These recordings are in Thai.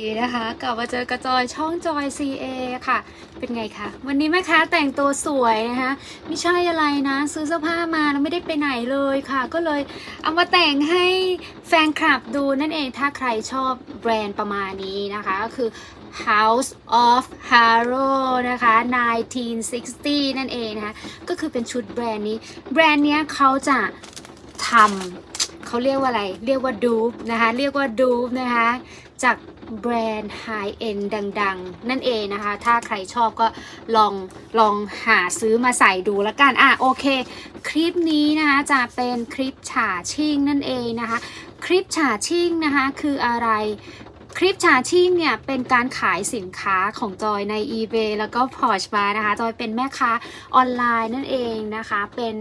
ดีนะคะกลับมาเจอกระจอยช่องจอย CA ค่ะ เป็นไงคะ วันนี้แม่ค้าแต่งตัวสวยนะคะ ไม่ใช่อะไรนะ ซื้อเสื้อผ้ามาแล้วไม่ได้ไปไหนเลยค่ะ ก็เลยเอามาแต่งให้แฟนคลับดูนั่นเองถ้าใครชอบแบรนด์ประมาณนี้นะคะก็คือ House of Haro นะคะ 1960 นั่นเองนะคะ ก็คือเป็นชุดแบรนด์นี้ แบรนด์เนี้ยเขาจะทำเขาเรียกว่าอะไร เรียกว่าดูปนะคะ เรียกว่าดูปนะคะ จาก แบรนด์ไฮเอ็นดัง ๆ นั่นเองนะคะ ถ้าใครชอบก็ลองลองหาซื้อมาใส่ดูแล้วกัน อะโอเค คลิปนี้นะคะจะเป็นคลิปฉาชิ่งนั่นเองนะคะ คลิปฉาชิ่งนะคะคืออะไร คลิปชาชิ่งเนี่ยเป็นการขายสินค้าของจอยใน eBay แล้วก็ Porsche มานะคะ จอยเป็นแม่ค้าออนไลน์นั่นเองนะคะ เป็น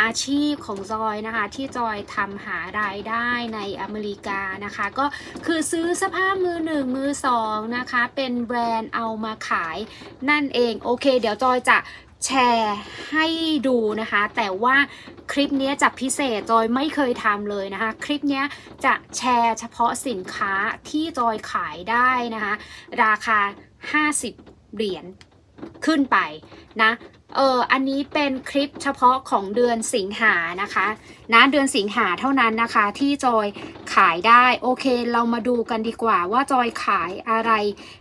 อาชีพของจอยนะคะ ที่จอยทำหารายได้ในอเมริกานะคะ ก็คือซื้อเสภามือหนึ่งมือสองนะคะ เป็นแบรนด์เอามาขายนั่นเอง โอเค เดี๋ยวจอยจะ แชร์ให้ดูนะคะ แต่ว่าคลิปนี้จะพิเศษจอยไม่เคยทำเลยนะคะ คลิปนี้จะแชร์เฉพาะสินค้าที่จอยขายได้นะคะ ราคา 50 เหรียญขึ้นไปนะเอออันนี้เป็นคลิปเฉพาะของเดือนสิงหานะคะนะเดือนสิงหาเท่านั้นนะคะ ที่จอยขายได้โอเค เรามาดูกันดีกว่าว่าจอยขายอะไร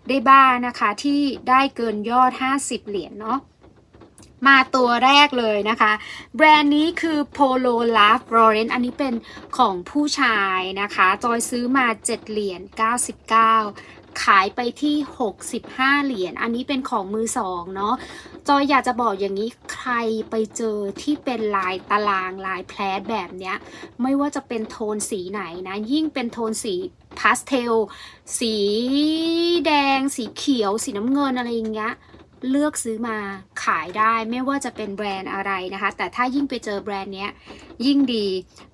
ได้บ้างนะคะ ที่ได้เกินยอด 50 เหรียญเนาะ มาตัวแรกเลยนะคะ แบรนด์นี้คือ Polo Love Lauren อันนี้เป็นของผู้ชายนะคะ จอยซื้อมา 7 เหรียญ 99 ขายไปที่ 65 เหรียญ อันนี้เป็นของมือสองเนาะ จอยอยากจะบอกอย่างนี้ใครไปเจอที่เป็นลายตารางลายแพลตแบบเนี้ย ไม่ว่าจะเป็นโทนสีไหนนะ ยิ่งเป็นโทนสีพาสเทล สีแดง สีเขียว สีน้ำเงินอะไรอย่างเงี้ย เลือกซื้อมาขายได้ไม่ว่าจะเป็นแบรนด์อะไรนะคะ แต่ถ้ายิ่งไปเจอแบรนด์เนี้ยยิ่งดี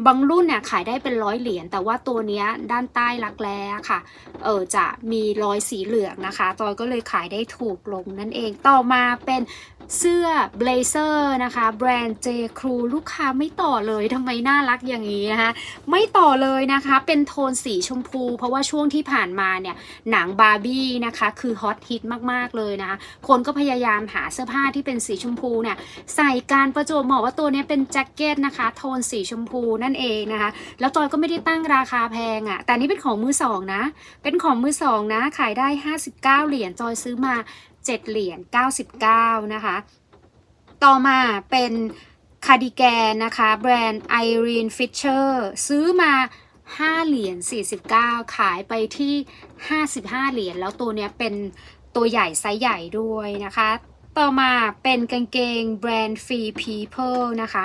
บางรุ่นเนี่ยขายได้เป็นร้อยเหรียญแต่ว่าตัวเนี้ยด้านใต้รักแร้ค่ะ เออจะมีรอยสีเหลืองนะคะ ตอยก็เลยขายได้ถูกลงนั่นเองต่อมาเป็น เสื้อเบลเซอร์นะคะแบรนด์ J. Crew ลูกค้าไม่ต่อเลยทำไมน่ารักอย่างนี้นะคะไม่ต่อเลยนะคะเป็นโทนสีชมพู เพราะว่าช่วงที่ผ่านมาเนี่ยหนังบาร์บี้นะคะคือฮอตฮิตมากๆเลยนะคะคนก็พยายามหาเสื้อผ้าที่เป็นสีชมพูเนี่ยใส่การประจวบเหมาะว่าตัวเนี้ยเป็นแจ็คเก็ตนะคะโทนสีชมพูนั่นเองนะคะแล้วจอยก็ไม่ได้ตั้งราคาแพงอะ่ะแต่นี่เป็นของมือสองนะเป็นของมือสองนะขายได้ 59 เหรียญจอยซื้อมา 7 เหรียญ 99 นะคะ ต่อมาเป็นคาร์ดิแกนนะคะ แบรนด์ Irene Fisher ซื้อมา 5 เหรียญ 49 ขายไปที่ 55 เหรียญ แล้วตัวเนี้ยเป็นตัวใหญ่ไซส์ใหญ่ด้วยนะคะ ต่อมาเป็นกางเกงแบรนด์ Free People นะคะ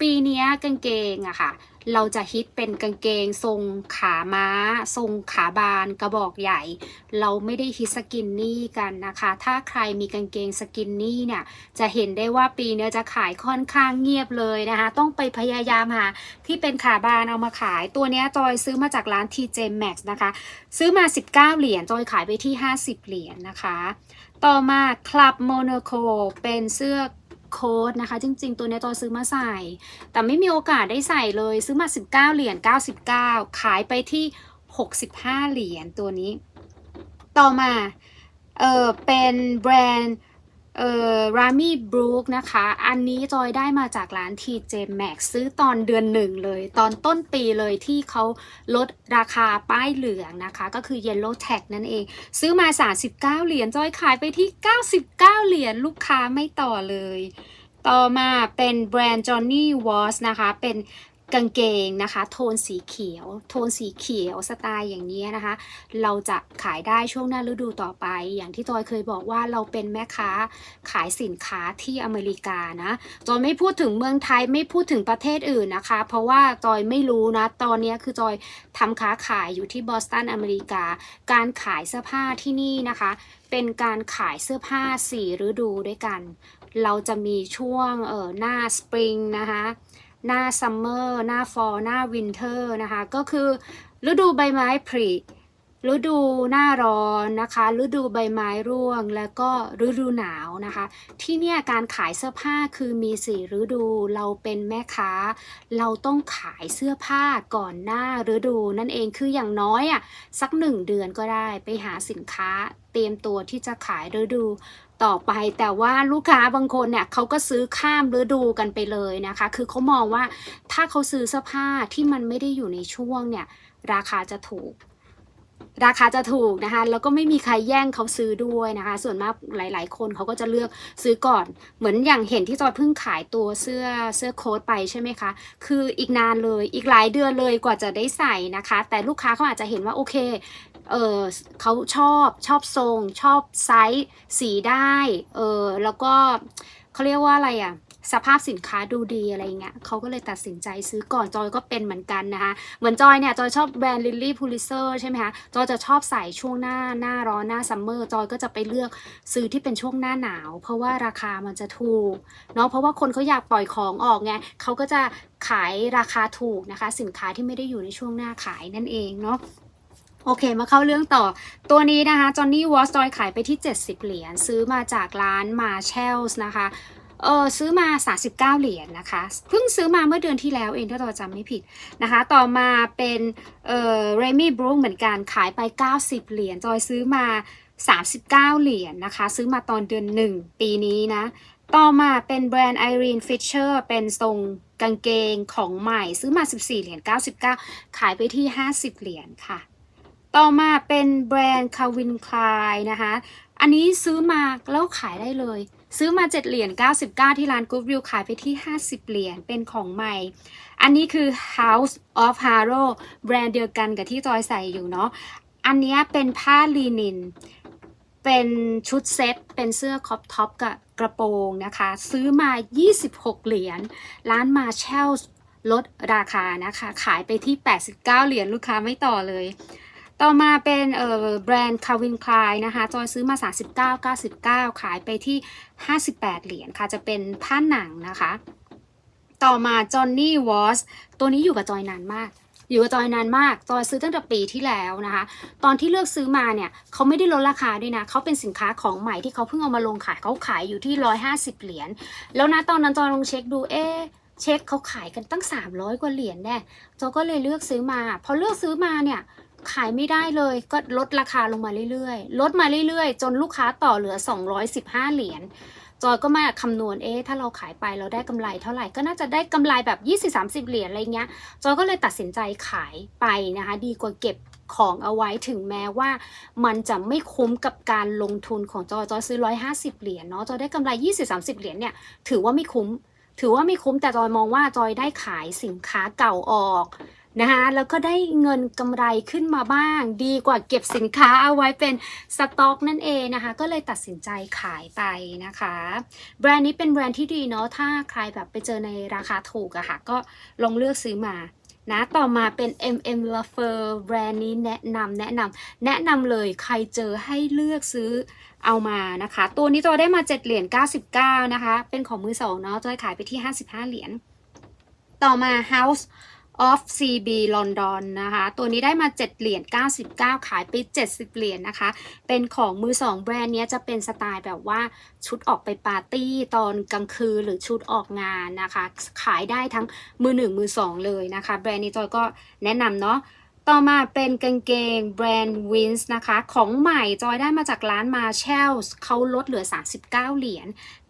ปีนี้กางเกงอะค่ะ เราจะฮิตเป็นกางเกงทรงขาม้า ทรงขาบานกระบอกใหญ่ เราไม่ได้ฮิตสกินนี่กันนะคะ ถ้าใครมีกางเกงสกินนี่เนี่ยจะเห็นได้ว่าปีนี้จะขายค่อนข้างเงียบเลยนะคะ ต้องไปพยายามหาที่เป็นขาบานเอามาขายตัวนี้จอยซื้อมาจากร้าน TJ Maxx นะคะ ซื้อมา 19 เหรียญจอยขายไปที่ 50 เหรียญนะคะ ต่อมา Club Monaco เป็นเสื้อ โค้ดนะคะ จริง ๆ ตัวนี้ตอนซื้อมาใส่ แต่ไม่มีโอกาสได้ใส่เลยซื้อมา 19 เหรียญ99 ขายไปที่ 65 เหรียญตัวนี้ ต่อมาเออเป็นแบรนด์ เอ่อรามี่บรูคนะคะ อันนี้จอยได้มาจากร้าน TJ Max ซื้อตอนเดือนหนึ่งเลย ตอนต้นปีเลยที่เขาลดราคาป้ายเหลืองนะคะ ก็คือ Yellow Tag นั่นเอง ซื้อมา 39 เหรียญจอยขายไปที่ 99 เหรียญลูกค้าไม่ต่อเลย ต่อมาเป็นแบรนด์ Johnny w a s นะคะ เป็น กางเกงนะคะ โทนสีเขียว โทนสีเขียวสไตล์อย่างนี้นะคะ เราจะขายได้ช่วงหน้าฤดูต่อไป อย่างที่จอยเคยบอกว่าเราเป็นแม่ค้าขายสินค้าที่อเมริกานะจอยไม่พูดถึงเมืองไทยไม่พูดถึงประเทศอื่นนะคะ เพราะว่าจอยไม่รู้นะ ตอนนี้คือจอยทำค้าขายอยู่ที่บอสตันอเมริกา การขายเสื้อผ้าที่นี่นะคะ เป็นการขายเสื้อผ้าสี่ฤดูด้วยกัน เราจะมีช่วงเออหน้าสปริงนะคะ หน้าซัมเมอร์หน้าฟอลหน้าวินเทอร์นะคะ ก็คือฤดูใบไม้ผลิ ฤดูหน้าร้อนนะคะ ฤดูใบไม้ร่วง แล้วก็ฤดูหนาวนะคะ ที่เนี่ยการขายเสื้อผ้าคือมีสี่ฤดู เราเป็นแม่ค้า เราต้องขายเสื้อผ้าก่อนหน้าฤดูนั่นเองคืออย่างน้อยอะสักหนึ่งเดือนก็ได้ไปหาสินค้า เตรียมตัวที่จะขายฤดูต่อไปแต่ว่าลูกค้าบางคนเนี่ยเขาก็ซื้อข้ามฤดูกันไปเลยนะคะ คือเขามองว่าถ้าเขาซื้อเสื้อผ้าที่มันไม่ได้อยู่ในช่วงเนี่ยราคาจะถูก ราคาจะถูกนะคะแล้วก็ไม่มีใครแย่งเขาซื้อด้วยนะคะ ส่วนมากหลาย ๆ คนเขาก็จะเลือกซื้อก่อน เหมือนอย่างเห็นที่จอยเพิ่งขายตัวเสื้อเสื้อโค้ทไปใช่ไหมคะ คืออีกนานเลยอีกหลายเดือนเลยกว่าจะได้ใส่นะคะ แต่ลูกค้าเขาอาจจะเห็นว่าโอเคเออเขาชอบชอบทรง ชอบไซส์สีได้เออแล้วก็เขาเรียกว่าอะไรอะ สภาพสินค้าดูดีอะไรเงี้ยเขาก็เลยตัดสินใจซื้อก่อนจอยก็เป็นเหมือนกันนะคะเหมือนจอยเนี่ยจอยชอบแบรนด์ลิลลี่พูลิเซอร์ใช่ไหมคะจอยจะชอบใส่ช่วงหน้าหน้าร้อนหน้าซัมเมอร์จอยก็จะไปเลือกซื้อที่เป็นช่วงหน้าหนาว เพราะว่าราคามันจะถูกเนาะเพราะว่าคนเขาอยากปล่อยของออกไงเขาก็จะขายราคาถูกนะคะ สินค้าที่ไม่ได้อยู่ในช่วงหน้าขายนั่นเองเนาะโอเค มาเข้าเรื่องต่อ ตัวนี้นะคะจอห์นนี่วอสจอยขายไปที่ 70 เหรียญ ซื้อมาจากร้านมาเชลส์นะคะ เออซื้อมา 39 เหรียญนะคะ เพิ่งซื้อมาเมื่อเดือนที่แล้วเองถ้าเราจำไม่ผิดนะคะ ต่อมาเป็นเออเรมี่บรูเหมือนกันขายไป 90 เหรียญจอยซื้อมา 39 เหรียญนะคะ ซื้อมาตอนเดือน 1 ปีนี้นะ ต่อมาเป็นแบรนด์ Irene Fisher เป็นทรงกางเกงของใหม่ซื้อมา 14 เหรียญ 99 ขายไปที่ 50 เหรียญค่ะ ต่อมาเป็นแบรนด์ Calvin Klein นะคะ อันนี้ซื้อมาแล้วขายได้เลย ซื้อมา 7 เหรียญ 99 ที่ร้าน Good View ขายไปที่ 50 เหรียญ เป็นของใหม่ อันนี้คือ House of Haro แบรนด์เดียวกันกับที่จอยใส่อยู่เนาะ อันนี้เป็นผ้าลีนิน เป็นชุดเซ็ต เป็นเสื้อคอปท็อปกับกระโปรงนะคะ ซื้อมา 26 เหรียญ ร้านมาเชลลดราคานะคะ ขายไปที่ 89 เหรียญ ลูกค้าไม่ต่อเลย ต่อมาเป็นเอ่อแบรนด์ Calvin Klein นะคะ จอยซื้อมา 39 99 ขายไปที่ 58 เหรียญค่ะ จะเป็นผ้าหนังนะคะ ต่อมา Johnny Was ตัวนี้อยู่กับจอยนานมาก อยู่กับจอยนานมาก จอยซื้อตั้งแต่ปีที่แล้วนะคะ ตอนที่เลือกซื้อมาเนี่ยเขาไม่ได้ลดราคาด้วยนะ เขาเป็นสินค้าของใหม่ที่เขาเพิ่งเอามาลงขาย เขาขายอยู่ที่ 150 เหรียญ แล้วนะตอนนั้นจอยลองเช็คดู เอ๊เช็คเขาขายกันตั้ง 300 กว่าเหรียญแน่จอยก็เลยเลือกซื้อมา พอเลือกซื้อมาเนี่ย ขายไม่ได้เลยก็ลดราคาลงมาเรื่อยๆ ลดมาเรื่อยๆ จนลูกค้าต่อเหลือ 215 เหรียญจอยก็มาคำนวณเอ๊ะถ้าเราขายไปเราได้กำไรเท่าไหร่ก็น่าจะได้กำไรแบบ 20-30 เหรียญอะไรเงี้ย จอยก็เลยตัดสินใจขายไปนะคะ ดีกว่าเก็บของเอาไว้ถึงแม้ว่า มันจะไม่คุ้มกับการลงทุนของจอยจอยซื้อ 150 เหรียญเนาะจอยได้กำไร 20-30 เหรียญเนี่ยถือว่าไม่คุ้ม ถือว่าไม่คุ้มแต่จอยมองว่าจอยได้ขายสินค้าเก่าออก นะคะแล้วก็ได้เงินกำไรขึ้นมาบ้าง ดีกว่าเก็บสินค้าเอาไว้เป็นสต็อกนั่นเองนะคะ ก็เลยตัดสินใจขายไปนะคะ แบรนด์นี้เป็นแบรนด์ที่ดีเนาะถ้าใครแบบไปเจอในราคาถูกอะค่ะ ก็ลองเลือกซื้อมานะต่อมาเป็น MM Lover แบรนด์นี้แนะนำแนะนำแนะนำเลยใครเจอให้เลือกซื้อเอามานะคะ ตัวนี้จอยได้มา 7 เหรียญ 99 นะคะ เป็นของมือสองเนาะจอยขายไปที่ 55 เหรียญ ต่อมา House of CB London นะคะ ตัวนี้ได้มา 7 เหรียญ 99 ขายไป 70 เหรียญนะคะ เป็นของมือสองแบรนด์นี้จะเป็นสไตล์แบบว่าชุดออกไปปาร์ตี้ตอนกลางคืนหรือชุดออกงานนะคะ ขายได้ทั้งมือหนึ่งมือสองเลยนะคะ แบรนด์นี้จอยก็แนะนำเนาะต่อมาเป็นกางเกงแบรนด์วินส์นะคะ ของใหม่จอยได้มาจากร้านมาเชลส์เขาลดเหลือ 39 เหรียญ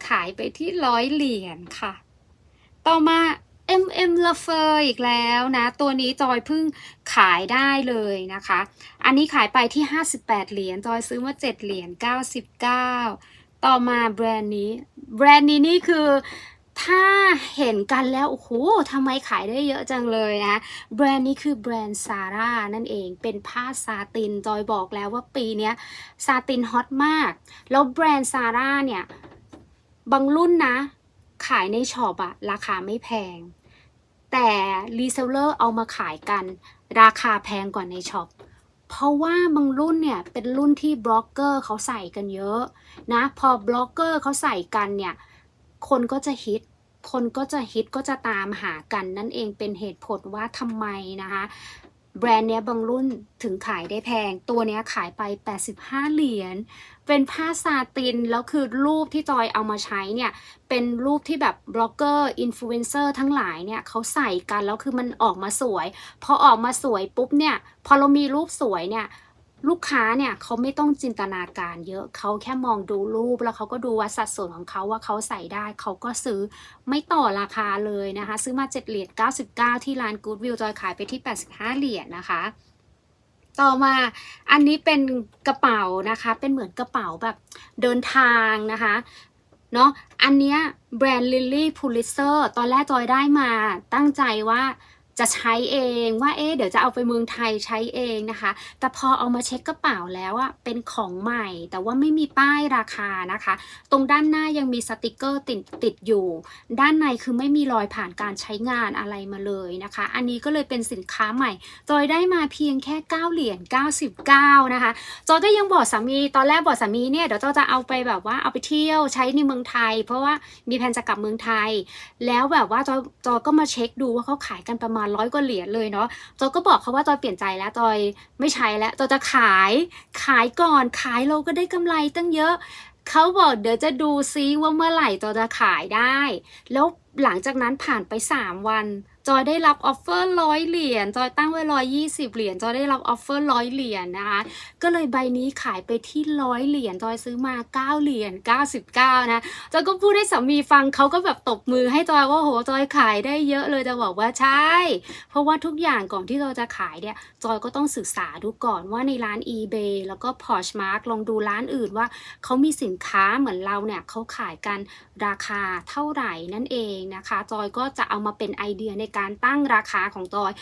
ขายไปที่ 100 เหรียญค่ะ ต่อมา MM l a f e r อีกแล้วนะ ตัวนี้จอยเพิ่งขายได้เลยนะคะ อันนี้ขายไปที่ 58 เหรียญจอยซื้อมา 7 เหรียญ99 ต่อมาแบรนด์นี้ แบรนด์นี้นี่คือถ้าเห็นกันแล้ว โอ้โหทำไมขายได้เยอะจังเลยนะแบรนด์นี้คือแบรนด์ซาร่านั่นเอง เป็นผ้าซาติน จอยบอกแล้วว่าปีนี้ซาตินฮอตมาก แล้วแบรนด์ซาร่าเนี่ย บางรุ่นนะ ขายในช็อปอะราคาไม่แพง แต่รีเซลเลอร์เอามาขายกัน ราคาแพงกว่าในช็อปเพราะว่าบางรุ่นเนี่ยเป็นรุ่นที่บล็อกเกอร์เขาใส่กันเยอะนะพอบล็อกเกอร์เขาใส่กันเนี่ยคนก็จะฮิตคนก็จะฮิตก็จะตามหากันนั่นเองเป็นเหตุผลว่าทำไมนะคะแบรนด์เนี้ยบางรุ่นถึงขายได้แพง ตัวเนี้ยขายไป 85 เหรียญ เป็นผ้าซาติน แล้วคือรูปที่จอยเอามาใช้เนี่ยเป็นรูปที่แบบบล็อกเกอร์อินฟลูเอนเซอร์ทั้งหลายเนี่ยเขาใส่กันแล้วคือมันออกมาสวย พอออกมาสวยปุ๊บเนี่ยพอเรามีรูปสวยเนี่ยลูกค้าเนี่ยเขาไม่ต้องจินตนาการเยอะเขาแค่มองดูรูปแล้วเขาก็ดูว่าสัดส่วนของเขาว่าเขาใส่ได้เขาก็ซื้อไม่ต่อราคาเลยนะคะ ซื้อมา 7 เหรียญ 99 ที่ร้าน Goodwill จอยขายไปที่ 85 เหรียญนะคะ ต่อมาอันนี้เป็นกระเป๋านะคะ เป็นเหมือนกระเป๋าแบบเดินทางนะคะเนาะอันเนี้ยแบรนด์ลิลลี่พูลิเซอร์ตอนแรกจอยได้มาตั้งใจว่า จะใช้เองว่าเอ๊ะเดี๋ยวจะเอาไปเมืองไทยใช้เองนะคะ แต่พอเอามาเช็คกระเป๋าแล้วอะเป็นของใหม่ แต่ว่าไม่มีป้ายราคานะคะ ตรงด้านหน้ายังมีสติกเกอร์ติดติดอยู่ ด้านในคือไม่มีรอยผ่านการใช้งานอะไรมาเลยนะคะ อันนี้ก็เลยเป็นสินค้าใหม่ จอยได้มาเพียงแค่ 9 เหรียญ99 นะคะ จอยก็ยังบอกสามีตอนแรกบอกสามีเนี่ยเดี๋ยวจอยจะเอาไปแบบว่าเอาไปเที่ยวใช้ในเมืองไทย เพราะว่ามีแผนจะกลับเมืองไทย แล้วแบบว่าจอยจอยก็มาเช็คดูว่าเขาขายกันประมาณร้อยกว่าเหรียญเลยเนาะจอยก็บอกเขาว่าจอยเปลี่ยนใจแล้วจอยไม่ใช้แล้วจอยจะขายขายก่อนขายเราก็ได้กำไรตั้งเยอะเขาบอกเดี๋ยวจะดูซิว่าเมื่อไหร่จอยจะขายได้ แล้วหลังจากนั้นผ่านไป 3 วัน จอยได้รับออฟเฟอร์ร้อยเหรียญจอยตั้งไว้ร้อยยี่สิบเหรียญจอยได้รับออฟเฟอร์ร้อยเหรียญนะคะก็เลยใบนี้ขายไปที่ร้อยเหรียญจอยซื้อมาเก้าเหรียญเก้าสิบเก้านะจอยก็พูดให้สามีฟังเขาก็แบบตบมือให้จอยว่าโหจอยขายได้เยอะเลยจะบอกว่าใช่ เพราะว่าทุกอย่างก่อนที่เราจะขายเนี่ยจอยก็ต้องศึกษาดูก่อนว่าในร้าน eBay แล้วก็ Poshmark ลองดูร้านอื่นว่าเขามีสินค้าเหมือนเราเนี่ยเขาขายกันราคาเท่าไหร่นั่นเองนะคะ จอยก็จะเอามาเป็นไอเดียในการการตั้งราคาของจอย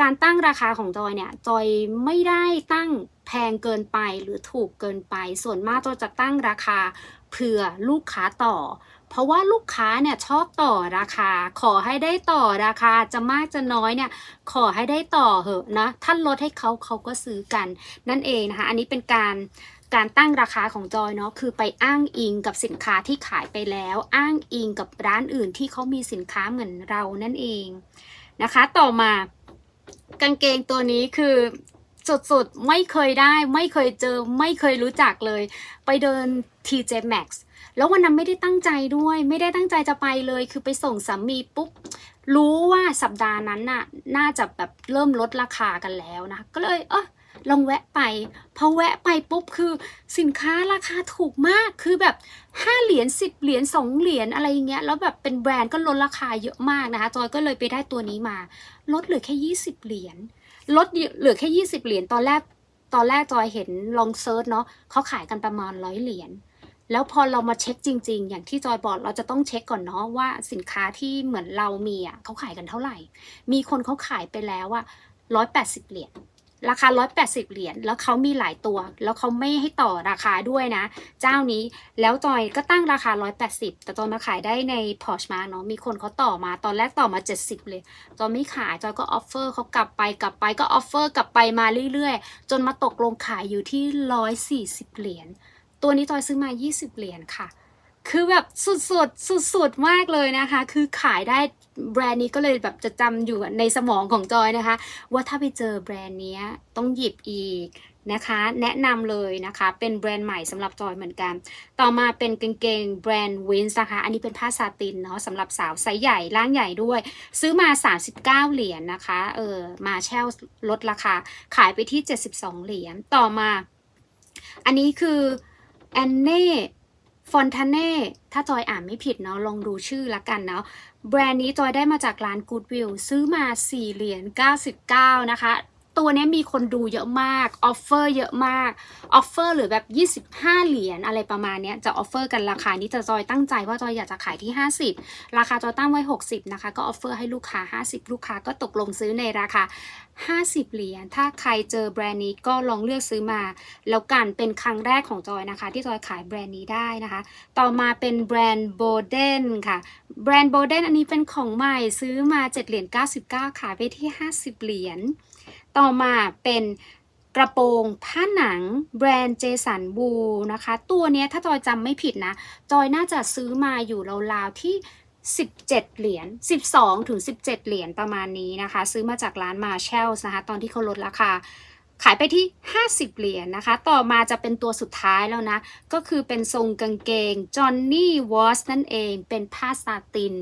การตั้งราคาของจอยเนี่ยจอยไม่ได้ตั้งแพงเกินไปหรือถูกเกินไป ส่วนมากจอยจะตั้งราคาเผื่อลูกค้าต่อ เพราะว่าลูกค้าเนี่ยชอบต่อราคา ขอให้ได้ต่อราคาจะมากจะน้อยเนี่ยขอให้ได้ต่อเหอะนะท่านลดให้เขาเขาก็ซื้อกันนั่นเองนะคะอันนี้เป็นการ การตั้งราคาของจอยเนาะคือไปอ้างอิงกับสินค้าที่ขายไปแล้ว อ้างอิงกับร้านอื่นที่เขามีสินค้าเหมือนเรานั่นเองนะคะ ต่อมากางเกงตัวนี้คือสุดๆ ไม่เคยได้ ไม่เคยเจอ ไม่เคยรู้จักเลย ไปเดิน TJ Maxx แล้ววันนั้นไม่ได้ตั้งใจด้วย ไม่ได้ตั้งใจจะไปเลย คือไปส่งสามีปุ๊บ รู้ว่าสัปดาห์นั้นน่ะ น่าจะแบบเริ่มลดราคากันแล้วนะ ก็เลย เออ ลองแวะไปพอแวะไปปุ๊บคือสินค้าราคาถูกมากคือแบบ 5 เหรียญ10 เหรียญ2เหรียญอะไรอย่างเงี้ยแล้วแบบเป็นแบรนด์ก็ลดราคาเยอะมากนะคะจอยก็เลยไปได้ตัวนี้มา ลดเหลือแค่ 20 เหรียญลดเหลือแค่ 20 เหรียญตอนแรกตอนแรกจอยเห็นลองเซิร์ชเนาะเขาขายกันประมาณร้อยเหรียญแล้วพอเรามาเช็คจริง ๆ อย่างที่จอยบอกเราจะต้องเช็คก่อนเนาะว่าสินค้าที่เหมือนเรามีอะเขาขายกันเท่าไหร่ มีคนเขาขายไปแล้วอะร้อยแปดสิบเหรียญ ราคา 180 เหรียญแล้วเขามีหลายตัว แล้วเขาไม่ให้ต่อราคาด้วยนะ เจ้านี้แล้วจอยก็ตั้งราคา 180 แต่จอยมาขายได้ใน Poshmark เนาะมีคนเขาต่อมาตอนแรกต่อมา 70 เลยจอยไม่ขายจอยก็ออฟเฟอร์เขากลับไปกลับไปก็ออฟเฟอร์กลับไปมาเรื่อยๆ จนมาตกลงขายอยู่ที่ 140 เหรียญตัวนี้จอยซื้อมา 20 เหรียญค่ะคือแบบสุดๆ สุดๆ มากเลยนะคะ คือขายได้ แบรนด์นี้ก็เลยแบบจะจำอยู่ในสมองของจอยนะคะ ว่าถ้าไปเจอแบรนด์เนี้ยต้องหยิบอีกนะคะ แนะนำเลยนะคะ เป็นแบรนด์ใหม่สำหรับจอยเหมือนกัน ต่อมาเป็นกางเกงแบรนด์วินส์นะคะ อันนี้เป็นผ้าซาตินเนาะสำหรับสาวไซส์ใหญ่ร่างใหญ่ด้วย ซื้อมา 39 เหรียญนนะคะ เออ มาแช่ลลดราคา ขายไปที่ 72 เหรียญ ต่อมา อันนี้คือแอนเน่ ฟอนทาเน่ถ้าจอยอ่านไม่ผิดเนาะลองดูชื่อละกันเนาะแบรนด์นี้จอยได้มาจากร้าน Goodwill ซื้อมา 4 เหรียญ 99 นะคะ ตัวนี้มีคนดูเยอะมาก ออฟเฟอร์เยอะมาก ออฟเฟอร์หรือแบบ 25 เหรียญอะไรประมาณนี้จะออฟเฟอร์กันราคานี้แต่จอยตั้งใจว่าจอยอยากจะขายที่ 50 ราคาจอยตั้งไว้ 60 นะคะ ก็ออฟเฟอร์ให้ลูกค้า 50 ลูกค้าก็ตกลงซื้อในราคา 50 เหรียญ ถ้าใครเจอแบรนด์นี้ก็ลองเลือกซื้อมา แล้วกันเป็นครั้งแรกของจอยนะคะ ที่จอยขายแบรนด์นี้ได้นะคะ ต่อมาเป็นแบรนด์โบเดนค่ะ แบรนด์โบเดนอันนี้เป็นของใหม่ซื้อมา7เหรียญ99 ขายไปที่ 50 เหรียญ ต่อมาเป็นกระโปรงผ้าหนังแบรนด์เจสันบูนะคะ ตัวนี้ถ้าจอยจำไม่ผิดนะ จอยน่าจะซื้อมาอยู่ราวๆที่ 17 เหรียญ 12 ถึง 17 เหรียญประมาณนี้นะคะ ซื้อมาจากร้านมาเชลนะคะ ตอนที่เขาลดราคา ขายไปที่ 50 เหรียญนะคะ ต่อมาจะเป็นตัวสุดท้ายแล้วนะ ก็คือเป็นทรงกางเกงจอห์นนี่วอสนั่นเอง เป็นผ้าซาติน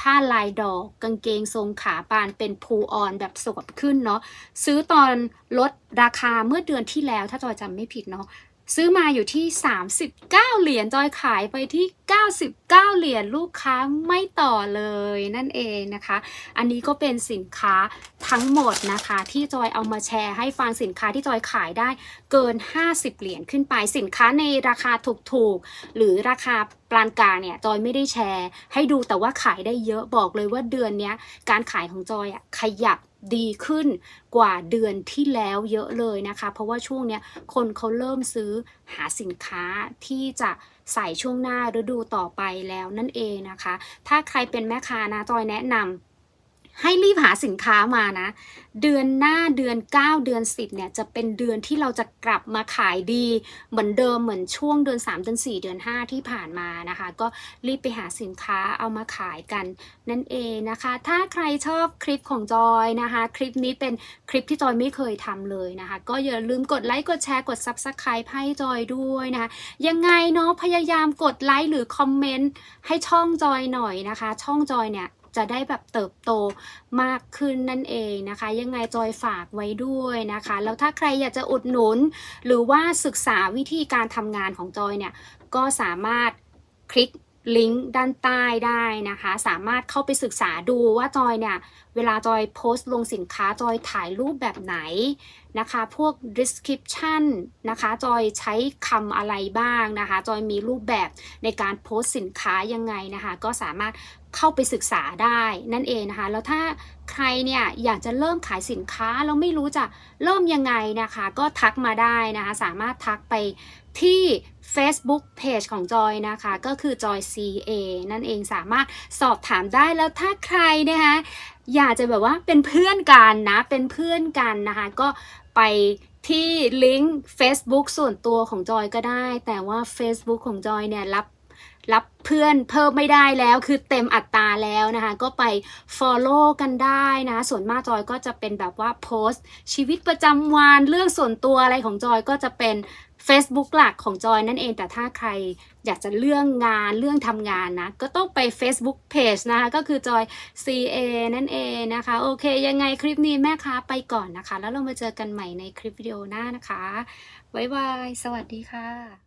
ผ้าลายดอก กางเกงทรงขาบานเป็นพูออนแบบสวบขึ้นเนาะ ซื้อตอนลดราคาเมื่อเดือนที่แล้วถ้าจอยจำไม่ผิดเนาะ ซื้อมาอยู่ที่ 39 เหรียญจอยขายไปที่ 99 เหรียญลูกค้าไม่ต่อเลยนั่นเองนะคะ อันนี้ก็เป็นสินค้าทั้งหมดนะคะ ที่จอยเอามาแชร์ให้ฟังสินค้าที่จอยขายได้เกิน 50 เหรียญขึ้นไปสินค้าในราคาถูกๆ หรือราคาปลานกลางเนี่ยจอยไม่ได้แชร์ ให้ดูแต่ว่าขายได้เยอะบอกเลยว่าเดือนนี้การขายของจอยอะขยับ ดีขึ้นกว่าเดือนที่แล้วเยอะเลยนะคะ เพราะว่าช่วงเนี้ยคนเขาเริ่มซื้อหาสินค้าที่จะใส่ช่วงหน้าฤดูต่อไปแล้วนั่นเองนะคะ ถ้าใครเป็นแม่ค้านะจอยแนะนำ ให้รีบหาสินค้ามานะ เดือนหน้าเดือน 9 เดือน 10เนี่ยจะเป็นเดือนที่เราจะกลับมาขายดี เหมือนเดิมเหมือนช่วงเดือน 3 เดือน 4 เดือน 5 ที่ผ่านมานะคะ ก็รีบไปหาสินค้าเอามาขายกันนั่นเองนะคะ ถ้าใครชอบคลิปของจอยนะคะ คลิปนี้เป็นคลิปที่จอยไม่เคยทำเลยนะคะ ก็อย่าลืมกดไลค์กดแชร์กด Subscribe ให้จอยด้วยนะคะยังไงเนาะพยายามกดไลค์หรือคอมเมนต์ให้ช่องจอยหน่อยนะคะ ช่องจอยเนี่ย จะได้แบบเติบโตมากขึ้นนั่นเองนะคะ ยังไงจอยฝากไว้ด้วยนะคะ แล้วถ้าใครอยากจะอุดหนุน หรือว่าศึกษาวิธีการทำงานของจอยเนี่ยก็สามารถคลิก ลิงก์ด้านใต้ได้นะคะ สามารถเข้าไปศึกษาดูว่าจอยเนี่ยเวลาจอยโพสต์ลงสินค้าจอยถ่ายรูปแบบไหนนะคะ พวก description นะคะจอยใช้คำอะไรบ้างนะคะ จอยมีรูปแบบในการโพสต์สินค้ายังไงนะคะ ก็สามารถเข้าไปศึกษาได้นั่นเองนะคะ แล้วถ้าใครเนี่ยอยากจะเริ่มขายสินค้าแล้วไม่รู้จะเริ่มยังไงนะคะ ก็ทักมาได้นะคะ สามารถทักไปที่ Facebook Page ของจอยนะคะก็คือจอย CA นั่นเองสามารถสอบถามได้แล้วถ้าใครนะคะอยากจะแบบว่าเป็นเพื่อนกันนะเป็นเพื่อนกันนะคะก็ไปที่ลิงก์ Facebook ส่วนตัวของจอยก็ได้ แต่ว่า Facebook ของจอยเนี่ยรับ รับเพื่อนเพิ่มไม่ได้แล้วคือเต็มอัตราแล้วนะคะ ก็ไป Follow กันได้นะส่วนมากจอยก็จะเป็นแบบว่าโพสต์ ชีวิตประจำวันเรื่องส่วนตัวอะไรของจอยก็จะเป็น Facebook หลักของจอยนั่นเอง แต่ถ้าใครอยากจะเรื่องงานเรื่องทำงานนะ ก็ต้องไป Facebook Page นะคะ ก็คือจอย CA นั่นเองนะคะ โอเค ยังไงคลิปนี้แม่ค้าไปก่อนนะคะ แล้วเรามาเจอกันใหม่ในคลิปวิดีโอหน้านะคะ บ๊ายบาย สวัสดีค่ะ